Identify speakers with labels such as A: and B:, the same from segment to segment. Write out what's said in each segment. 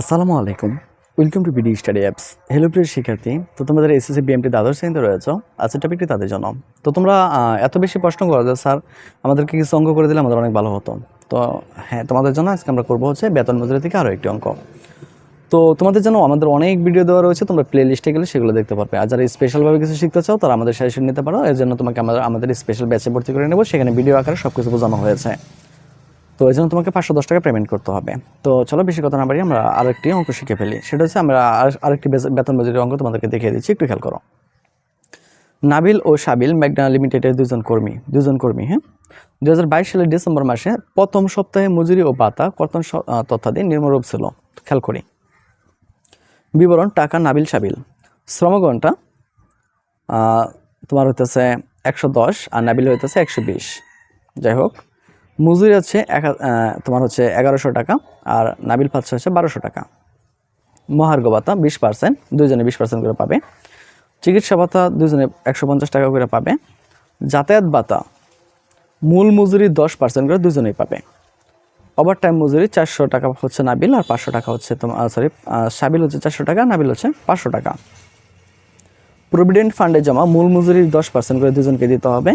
A: আসসালামু আলাইকুম। Welcome to BD study apps hello প্রিয় শিক্ষার্থী। তো তোমাদের এসএসসি বিএমটি দ্বাদশ শ্রেণীতে রয়েছে, আজকের টপিকটি তাদের জন্য। তো তোমরা এত বেশি প্রশ্ন করো যে স্যার, আমাদেরকে কিছু অঙ্ক করে দিলে আমাদের অনেক ভালো হতো। তো হ্যাঁ তোমাদের জন্য আজকে আমরা করব হচ্ছে বেতন মজুরি থেকে আরও একটি অঙ্ক। তো তোমাদের জন্য আমাদের অনেক ভিডিও দেওয়া রয়েছে, তোমরা প্লে লিস্টে গেলে সেগুলো দেখতে পারবে। আর যারা স্পেশালভাবে কিছু শিখতে চাও, তারা আমাদের সাজেশন নিতে পারো। এর জন্য তোমাকে আমরা আমাদের স্পেশাল ব্যাচে ভর্তি করে নেব। সেখানে ভিডিও আকারে সব কিছু বোঝানো হয়েছে। তো এই জন্য তোমাকে পাঁচশো দশ টাকা পেমেন্ট করতে হবে। তো চলো বেশি কথা না বাড়ি আমরা আরেকটি অঙ্ক শিখে ফেলি। সেটা হচ্ছে আমরা আর- আরেকটি বেতন মজুরি অঙ্ক তোমাদেরকে দেখিয়ে দিচ্ছি। একটু খেয়াল করো। নাবিল ও সাবিল ম্যাগনা লিমিটেডের দুজন কর্মী দুজন কর্মী হ্যাঁ? দু হাজার বাইশ সালের ডিসেম্বর মাসে প্রথম সপ্তাহে মজুরি ও ভাতা কর্তন তথ্যাদি নির্মরূপ ছিল। খেয়াল করি। বিবরণ, টাকা, নাবিল, সাবিল। শ্রমগণটা তোমার হইতেছে একশো দশ আর নাবিল হইতেছে একশো বিশ। যাই হোক মজুরি হচ্ছে এক তোমার হচ্ছে এগারোশো টাকা আর নাবিল পাচ্ছে হচ্ছে বারোশো টাকা। মহার্ঘ ভাতা বিশ পার্সেন্ট দুইজনে বিশ পার্সেন্ট করে পাবে। চিকিৎসা ভাতা দুজনে একশো পঞ্চাশ টাকা করে পাবে। যাতায়াত ভাতা মূল মজুরি দশ পার্সেন্ট করে দুজনেই পাবে। ওভার টাইম মজুরি চারশো টাকা হচ্ছে নাবিল আর পাঁচশো টাকা হচ্ছে তোমার সরি সাবিল হচ্ছে চারশো টাকা, নাবিল হচ্ছে পাঁচশো টাকা। প্রভিডেন্ট ফান্ডে জমা মূল মজুরির দশ পার্সেন্ট করে দুজনকে দিতে হবে।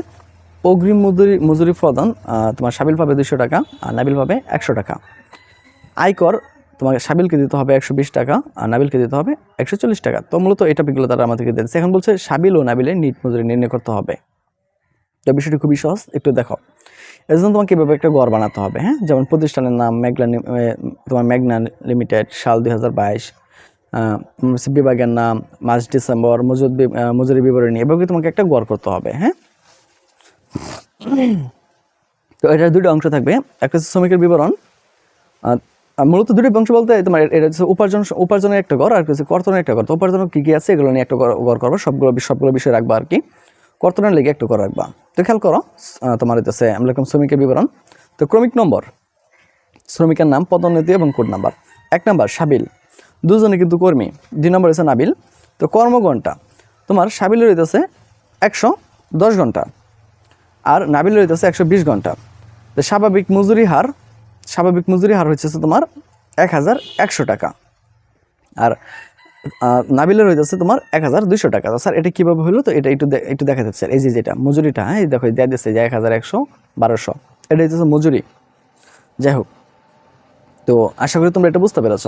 A: অগ্রিম মজুরি মজুরি প্রদান তোমার সাবিল পাবে দুশো টাকা, আর নাবিল পাবে একশো টাকা। আয়কর তোমাকে সাবিলকে দিতে হবে একশো বিশ টাকা, আর নাবিলকে দিতে হবে একশো চল্লিশ টাকা। তো মূলত এটা বিগুলো তারা আমাদেরকে দিচ্ছে এখন বলছে সাবিল ও নাবিলের নিট মজুরি নির্ণয় করতে হবে। তো বিষয়টি খুবই সহজ, একটু দেখো। এর জন্য তোমাকে এভাবে একটা গড় বানাতে হবে হ্যাঁ? যেমন প্রতিষ্ঠানের নাম মেঘলা তোমার মেঘনা লিমিটেড, সাল দুই হাজার বাইশ বিভাগের নাম মার্চ, ডিসেম্বর, মজুদ বি- মজুরি বিবরণী, এভাবে তোমাকে একটা গড় করতে হবে হ্যাঁ? তো এটার দুটো অংশ থাকবে। একটা হচ্ছে শ্রমিকের বিবরণ মূলত দুটি অংশ বলতে তোমার এটা হচ্ছে উপার্জন, উপার্জনের একটা ঘর, আর হচ্ছে কর্তনের একটা ঘর। তো উপার্জন কী কী আছে এগুলো নিয়ে একটা ঘর করব, সবগুলো সবগুলো বিষয় রাখবা আর কি। কর্তনের লেগে একটা ঘর রাখবা। তো খেয়াল করো তোমার হচ্ছে আমরা লিখলাম শ্রমিকের বিবরণ। তো ক্রমিক নম্বর, শ্রমিকের নাম, পদোন্নতি এবং কোড নাম্বার। এক নাম্বার, সাবিল। দুজনে কিন্তু কর্মী, দুই নম্বর হচ্ছে নাবিল। তো কর্মঘণ্টা, তোমার সাবিলের হইতেছে একশো দশ ঘণ্টা আর নাবিলের হচ্ছে একশো বিশ ঘণ্টা। তো স্বাভাবিক মজুরি হার, স্বাভাবিক মজুরি হার হচ্ছে তোমার এক হাজার একশো টাকা। আর নাবিলের হইতেছে তোমার এক হাজার দুশো টাকা। তো স্যার, এটা কীভাবে হলো তো এটা একটু একটু দেখা যাচ্ছে এই যে যেটা, মজুরিটা হ্যাঁ এই দেখো দেওয়া দিচ্ছে যে এক হাজার একশো বারোশো। এটা হচ্ছে মজুরি। যাই হোক তো আশা করি তোমরা এটা বুঝতে পেরেছ।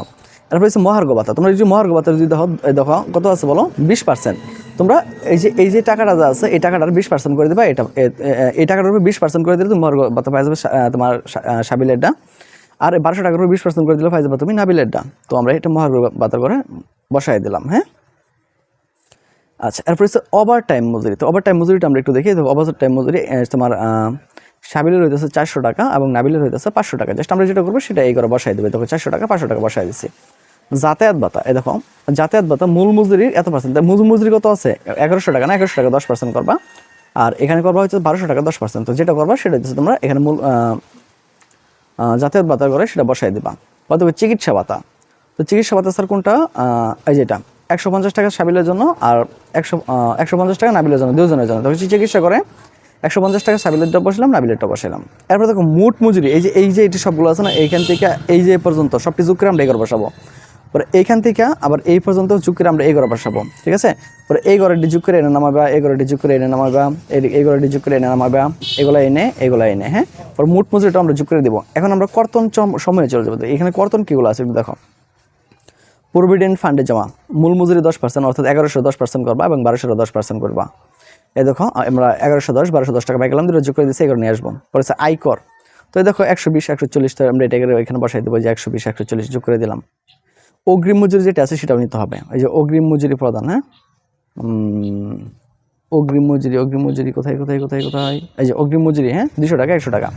A: এরপর হচ্ছে মহার্ঘ ভাতা। তোমরা যদি মহার্ঘ ভাতা যদি দেখো দেখো, কত আছে বলো? বিশ পার্সেন্ট তোমরা এই যে এই যে টাকাটা যা আছে, এই টাকাটার বিশ পার্সেন্ট করে দেবা, এটা এই টাকাটার উপর বিশ পার্সেন্ট করে দিলে তুমি মহার্ঘ ভাতা পাই যাবে তোমার সাবিলেরটা আর বারোশো টাকার উপর বিশ পার্সেন্ট করে দিলে পাই যাবে তুমি নাবিলেরটা তো আমরা এটা মহার্ঘ ভাতা করে বসাই দিলাম হ্যাঁ? আচ্ছা এরপর হচ্ছে ওভার টাইম মজুরি। তো ওভার টাইম মজুরিটা আমরা একটু দেখি ওভার টাইম মজুরি তোমার সাবিলের হইতেছে চারশো টাকা এবং নাবিলের হইতেছে পাঁচশো টাকা। জাস্ট আমরা যেটা করব সেটা এই করে বসাই দেবে। দেখো, চারশো টাকা, পাঁচশো টাকা বসাই দিচ্ছি যাতায়াত ভাতা, এই দেখো যাতায়াত ভাতা মূল মজুরির এত পার্সেন্ট মূল মজুরি কত আছে? এগারোশো টাকা না, এগারোশো টাকা দশ পার্সেন্ট করবা। আর এখানে করবা হচ্ছে বারোশো টাকা দশ পার্সেন্ট তো যেটা করবা সেটা হচ্ছে তোমরা এখানে মূল যাতায়াত ভাতা করে সেটা বসাই দিবা। অথবা চিকিৎসা ভাতা। তো চিকিৎসা ভাতা স্যার কোনটা? এই যেটা, একশো পঞ্চাশ টাকা সাবিলের জন্য আর একশো একশো পঞ্চাশ টাকা নাবিলের জন্য, দুজনের জন্য। তো চিকিৎসা করে একশো পঞ্চাশ টাকা সাবিলেরটা বসালাম নাবিলেরটা বসালাম এরপর দেখো মোট মজুরি, এই যে এই যে এটি সবগুলো আছে না, এইখান থেকে এই যে পর্যন্ত সবটি যুগ করে আমরা এগারো বসাবো। পরে এইখান থেকে আবার এই পর্যন্ত যুগ করে আমরা এগারো বসাবো, ঠিক আছে? পরে এই ঘরটি যুগ করে এনে নামাবা, এই ঘরটি যুগ করে এনে নামাবা, এই- এই ঘরটি যুগ করে এনে নামাবা, এগুলো এনে এগুলো এনে হ্যাঁ? পর মোট মজুরিটা আমরা যুগ করে দেবো। এখন আমরা কর্তন সময়ে চলে যাব। এখানে কর্তন কীগুলো আছে একটু দেখো। প্রভিডেন্ট ফান্ডে জমা মূল মজুরি দশ পার্সেন্ট, অর্থাৎ এগারোশো দশ পার্সেন্ট করবা এবং বারোশো দশ পার্সেন্ট করবা। এই দেখো আমরা এগারোশো দশ, বারোশো দশ টাকা পাই গেলাম, দুটো যোগ করে দিচ্ছি এগারো নিয়ে আসব। পরে হচ্ছে আয়কর তো এই দেখো, একশো বিশ, একশো চল্লিশ, তো আমরা এটা এখানে বসাই দেবো যে একশো বিশ, একশো চল্লিশ যোগ করে দিলাম। অগ্রিম মজুরি যেটা আছে সেটাও নিতে হবে। এই যে অগ্রিম মজুরি প্রদান হ্যাঁ? অগ্রিম মজুরি অগ্রিম মজুরি কোথায় কোথায় কোথায় কোথায়? এই যে অগ্রিম মজুরি হ্যাঁ? দুশো টাকা, একশো টাকা।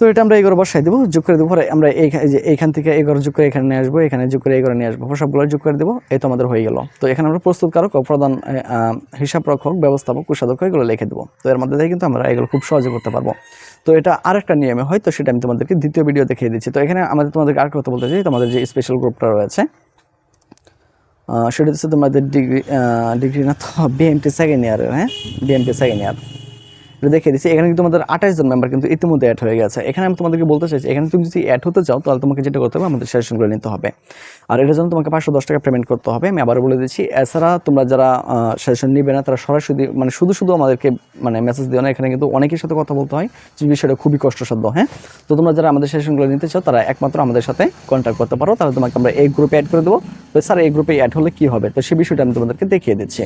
A: তো এটা আমরা এগারো বসাই দেবো যোগ করে দেবো পরে আমরা এই যে এইখান থেকে এগারো যোগ করে এখানে নিয়ে আসব এখানে যোগ করে এগারো নিয়ে আসব সবগুলো যোগ করে দেবো এই তো আমাদের হয়ে গেল। তো এখানে আমরা প্রস্তুতকারক ও প্রধান আহ, হিসাব রক্ষক ব্যবস্থাপক কোষাধ্যক্ষ এগুলো লিখে দেবো। তো এর মধ্যে থেকে কিন্তু আমরা এগুলো খুব সহজে করতে পারব। তো এটা আরেকটা নিয়মে হয় তো সেটা আমি তোমাদেরকে দ্বিতীয় ভিডিও দেখিয়ে দিচ্ছি। তো এখানে আমাদের তোমাদেরকে আরেকটা কথা বলতে চাই তোমাদের যে স্পেশাল গ্রুপটা রয়েছে সেটা হচ্ছে তোমাদের ডিগ্রি ডিগ্রি না তো বিএমটি সেকেন্ড ইয়ারের হ্যাঁ? বিএমটি সেকেন্ড ইয়ার এটা দেখে দিচ্ছি, এখানে কিন্তু আমাদের আঠাশ জন মেম্বার কিন্তু ইতিমধ্যে অ্যাড হয়ে গেছে। এখানে আমি তোমাদেরকে বলতে চাইছি, এখানে তুমি যদি অ্যাড হতে চাও, তাহলে তোমাকে যেটা করতে হবে, আমাদের সাজেশনগুলো নিতে হবে। আর এটার জন্য তোমাকে পাঁচশো দশ টাকা পেমেন্ট করতে হবে। আমি আবার বলে দিচ্ছি, এছাড়া তোমরা যারা সাজেশন নিবে না, তারা সরাসরি মানে শুধু শুধু আমাদেরকে মানে মেসেজ দিও না, এখানে কিন্তু অনেকের সাথে কথা বলতে হয়, যে বিষয়টা খুবই কষ্টসাধ্য হ্যাঁ? তো তোমরা যারা আমাদের সেশনগুলো নিতে চাও, তারা একমাত্র আমাদের সাথে কন্ট্যাক্ট করতে পারো। তাহলে তোমাকে আমরা এই গ্রুপে অ্যাড করে দেবো। তো স্যার এই গ্রুপে অ্যাড হলে কী হবে? তো সেই বিষয়টা আমি তোমাদেরকে দেখিয়ে দিচ্ছি।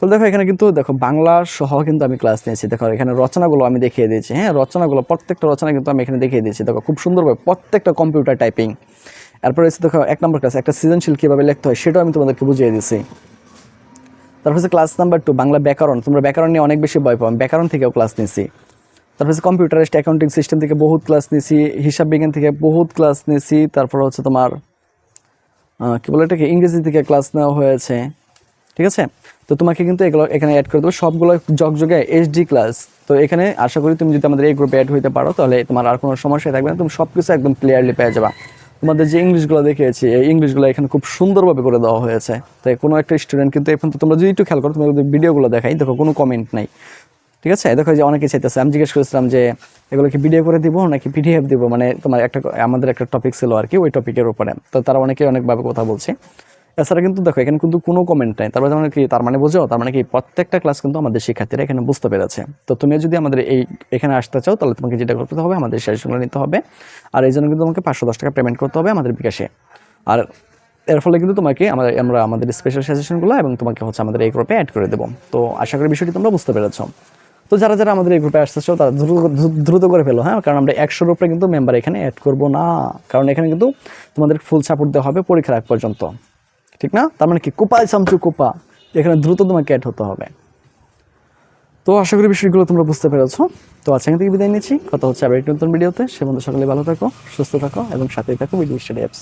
A: তো দেখো, এখানে কিন্তু দেখো, বাংলা সহ কিন্তু আমি ক্লাস নিয়েছি। দেখো এখানে রচনাগুলো আমি দেখিয়ে দিয়েছি। হ্যাঁ রচনাগুলো, প্রত্যেকটা রচনা কিন্তু আমি এখানে দেখিয়ে দিয়েছি। দেখো, খুব সুন্দরভাবে প্রত্যেকটা কম্পিউটার টাইপিং এরপরে হচ্ছে, দেখো, এক নম্বর ক্লাস একটা সৃজনশীল কীভাবে লিখতে হয়, সেটাও আমি তোমাদেরকে বুঝিয়ে দিয়েছি। তারপর হচ্ছে ক্লাস নাম্বার টু বাংলা ব্যাকরণ। তোমরা ব্যাকরণ নিয়ে অনেক বেশি ভয় পাও। ব্যাকরণ থেকেও ক্লাস নিয়েছি। তারপর হচ্ছে কম্পিউটারিস্ট অ্যাকাউন্টিং সিস্টেম থেকে বহুত ক্লাস নিয়েছি। হিসাব বিজ্ঞান থেকে বহুত ক্লাস নিয়েছি। তারপর হচ্ছে, তোমার কি বলে এটাকে? ইংরেজি থেকে ক্লাস নেওয়া হয়েছে। ঠিক আছে? তো তোমাকে কিন্তু এগুলো এখানে অ্যাড করে দেবো। সবগুলো জগজগে এইচডি ক্লাস তো এখানে আশা করি তুমি যদি আমাদের এই গ্রুপে অ্যাড হইতে পারো, তাহলে তোমার আর কোনো সমস্যা থাকবে না। তুমি সব কিছু একদম ক্লিয়ারলি পেয়ে যাবা। তোমাদের যে ইংলিশগুলো দেখিয়েছি, এই ইংলিশগুলো এখানে খুব সুন্দরভাবে করে দেওয়া হয়েছে। তাই কোনো একটা স্টুডেন্ট কিন্তু এখন তো তোমরা যদি একটু খেয়াল করো, তোমাদের ভিডিওগুলো দেখাই, দেখো কোনো কমেন্ট নাই। ঠিক আছে? দেখো যে অনেকে চাইতেছে, আমি জিজ্ঞেস করেছিলাম যে, এগুলো কি ভিডিও করে দিব নাকি পিডিএফ দিব? মানে তোমার একটা, আমাদের একটা টপিক ছিল আর কি, ওই টপিকের উপরে। তো তারা অনেকে অনেকভাবে কথা বলছে। এছাড়া কিন্তু দেখো, এখানে কিন্তু কোনো কমেন্ট নাই। তারপরে মানে কি, তার মানে বোঝো? তার মানে কি, প্রত্যেকটা ক্লাস কিন্তু আমাদের শিক্ষার্থীরা এখানে বুঝতে পেরেছে। তো তুমি যদি আমাদের এই এখানে আসতে চাও, তাহলে তোমাকে যেটা করতে হবে, আমাদের সাজেশনগুলো নিতে হবে। আর এই জন্য কিন্তু তোমাকে পাঁচশো দশ টাকা পেমেন্ট করতে হবে আমাদের বিকাশে। আর এর ফলে কিন্তু তোমাকে আমাদের আমরা আমাদের স্পেশাল সাজেশনগুলো এবং তোমাকে হচ্ছে আমাদের এই গ্রুপে অ্যাড করে দেবো। তো আশা করি বিষয়টি তোমরা বুঝতে পেরেছ। তো যারা যারা আমাদের এই গ্রুপে আসতেছো তারা দ্রুত করে ফেলো হ্যাঁ? কারণ আমরা একশোর উপরে কিন্তু মেম্বার এখানে অ্যাড করব না। কারণ এখানে কিন্তু তোমাদের ফুল সাপোর্ট দেওয়া হবে পরীক্ষার আগ পর্যন্ত। ঠিক না? তার মানে কি? কোপায় সামচু কোপা। এখানে দ্রুত তোমাকে অ্যাড হতে হবে। তো আশা করি বিষয়গুলো তোমরা বুঝতে পেরেছ। তো আজকে থেকে বিদায় নিচ্ছি। কথা হচ্ছে আবার একটি নতুন ভিডিওতে। সে বন্ধু সকলে ভালো থাকো, সুস্থ থাকো এবং সাথেই থাকো ভিডিও অ্যাপস